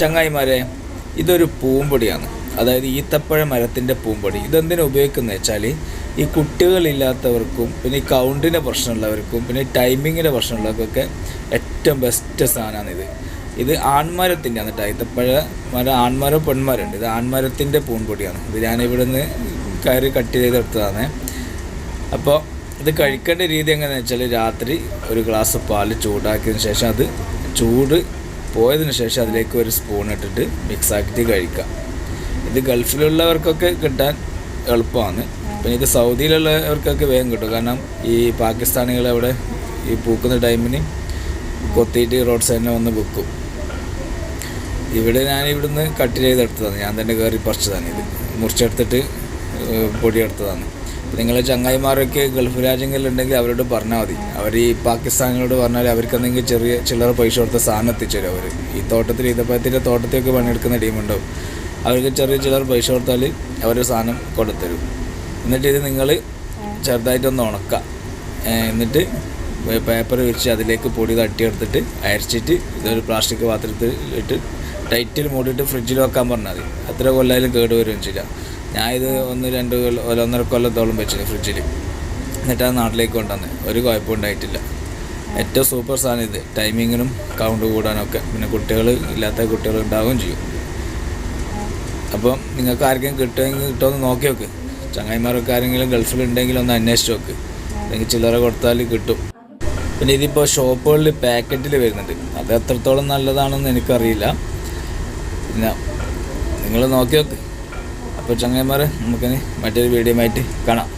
ചങ്ങായിമാരെ ഇതൊരു പൂമ്പൊടിയാണ്. അതായത് ഈത്തപ്പഴ മരത്തിന്റെ പൂമ്പൊടി. ഇതെന്തിനു ഉപയോഗിക്കുന്നത് വെച്ചാൽ ഈ കുട്ടികളില്ലാത്തവർക്കും പിന്നെ ഈ കൗണ്ടിന്റെ പ്രശ്നമുള്ളവർക്കും പിന്നെ ടൈമിങ്ങിന്റെ പ്രശ്നമുള്ളവർക്കൊക്കെ ഏറ്റവും ബെസ്റ്റ് സാധനമാണ് ഇത്. ഇത് ആൺമരത്തിന്റെയാണ് കേട്ടോ ഈത്തപ്പഴ മരം ആൺമരം പെൺമരമുണ്ട്. ഇത് ആൺമരത്തിന്റെ പൂമ്പൊടിയാണ്. ഇത് ഞാനിവിടെ നിന്ന് കയറി കട്ട് ചെയ്തെടുത്തതാണ്. അപ്പോൾ ഇത് കഴിക്കേണ്ട രീതി എങ്ങനെയാണെന്ന് വെച്ചാൽ രാത്രി ഒരു ഗ്ലാസ് പാൽ ചൂടാക്കിയതിന് ശേഷം അത് ചൂട് പോയതിന് ശേഷം അതിലേക്ക് ഒരു സ്പൂൺ ഇട്ടിട്ട് മിക്സ് ആക്കിയിട്ട് കഴിക്കാം ഇത് ഗൾഫിലുള്ളവർക്കൊക്കെ കിട്ടാൻ എളുപ്പമാണ്. പിന്നെ ഇത് സൗദിയിലുള്ളവർക്കൊക്കെ വേഗം കിട്ടും. കാരണം ഈ പാകിസ്ഥാനികൾ അവിടെ ഈ പൂക്കുന്ന ടൈമിന് കൊത്തിയിട്ട് റോഡ് സൈഡിനെ വന്ന് വിൽക്കും ഇവിടെ ഞാൻ ഇവിടുന്ന് കട്ട് ചെയ്തെടുത്തതാണ്. ഞാൻ തന്നെ കയറി പറിച്ചതാണ് ഇത്. മുറിച്ചെടുത്തിട്ട് പൊടിയെടുത്തതാണ്. നിങ്ങൾ ചങ്ങായിമാരൊക്കെ ഗൾഫ് രാജ്യങ്ങളിലുണ്ടെങ്കിൽ അവരോട് പറഞ്ഞാൽ മതി. അവർ ഈ പാകിസ്ഥാനിലോട് പറഞ്ഞാൽ അവർക്ക് എന്തെങ്കിലും ചെറിയ ചില്ലറ പൈസ കൊടുത്ത സാധനം എത്തിച്ചേരും അവർ ഈ തോട്ടത്തിൽ ഇതപ്പത്തിന്റെ തോട്ടത്തിലൊക്കെ പണിയെടുക്കുന്ന ടീമുണ്ടാവും. അവർക്ക് ചെറിയ ചില്ലറ പൈസ കൊടുത്താൽ അവർ സാധനം കൊടുത്തരും. എന്നിട്ട് ഇത് നിങ്ങൾ ചെറുതായിട്ടൊന്ന് ഉണക്കുക എന്നിട്ട് പേപ്പർ വെച്ച് അതിലേക്ക് പൊടി തട്ടിയെടുത്തിട്ട് അരച്ചിട്ട് ഇതൊരു പ്ലാസ്റ്റിക് പാത്രത്തിൽ ഇട്ട് ടൈറ്റിൽ മൂടിയിട്ട് ഫ്രിഡ്ജിൽ വെക്കാൻ പറഞ്ഞാൽ മതി. എത്ര കൊല്ലായാലും കേട് വരും ചെയ്യില്ല ഞാൻ ഇത് ഒന്ന് രണ്ട് കൊല്ലം ഒന്നര കൊല്ലത്തോളം വെച്ചു ഫ്രിഡ്ജിൽ എന്നിട്ട് ആ നാട്ടിലേക്ക് കൊണ്ടുവന്നത് ഒരു കുഴപ്പം ഉണ്ടായിട്ടില്ല. ഏറ്റവും സൂപ്പർ സാധനം ഇത്. ടൈമിങ്ങിനും കൗണ്ട് കൂടാനൊക്കെ. പിന്നെ കുട്ടികൾ ഇല്ലാത്ത കുട്ടികൾ ഉണ്ടാവുകയും ചെയ്യും. അപ്പം നിങ്ങൾക്ക് ആർക്കെങ്കിലും കിട്ടുമെങ്കിൽ കിട്ടുമെന്ന് നോക്കി നോക്ക്. ചങ്ങായിമാരൊക്കെ ആരെങ്കിലും ഗൾഫിലുണ്ടെങ്കിൽ ഒന്ന് അന്വേഷിച്ച് നോക്ക്. അല്ലെങ്കിൽ ചില്ലറ കൊടുത്താൽ കിട്ടും. പിന്നെ ഇതിപ്പോൾ ഷോപ്പുകളിൽ പാക്കറ്റിൽ വരുന്നുണ്ട്. അത് എത്രത്തോളം നല്ലതാണെന്ന് എനിക്കറിയില്ല. പിന്നെ നിങ്ങൾ നോക്കി നോക്ക്. അപ്പോൾ ചങ്ങന്മാരെ നമുക്കിനി മറ്റൊരു ആയിട്ട് കാണാം.